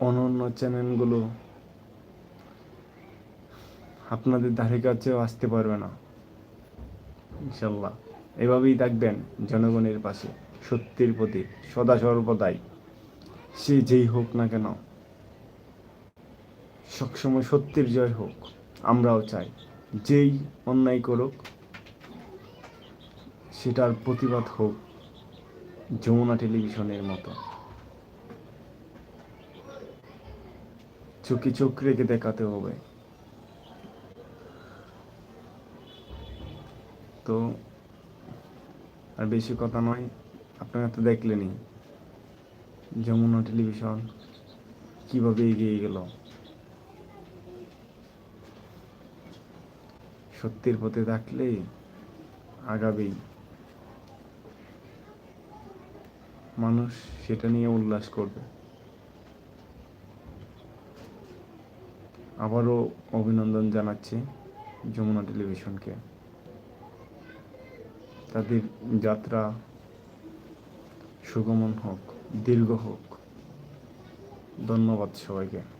অনন্য চ্যানেলগুলো আপনাদের ধারে কাছেও আসতে পারবে না। ইনশাল্লাহ এভাবেই থাকবেন জনগণের পাশে, সত্যের প্রতি সদা সর্বদাই। সে যেই হোক না কেন, সবসময় সত্যের জয় হোক, আমরাও চাই। যেই অন্যায় করুক, সেটার প্রতিবাদ হোক, যমুনা টেলিভিশনের মতো। চোখে চোখ রেখে দেখাতে হবে। তো আর বেশি কথা নয়, আপনারা তো দেখলেনই যমুনা টেলিভিশন কীভাবে এগিয়ে গেল। সত্যের পথে থাকলে আগাবেই। মানুষ সেটা নিয়ে উল্লাস করবে। আবারও অভিনন্দন জানাচ্ছি যমুনা টেলিভিশনকে। তাদের যাত্রা সুগমন হোক দীর্ঘ হোক। ধন্যবাদ সবাইকে।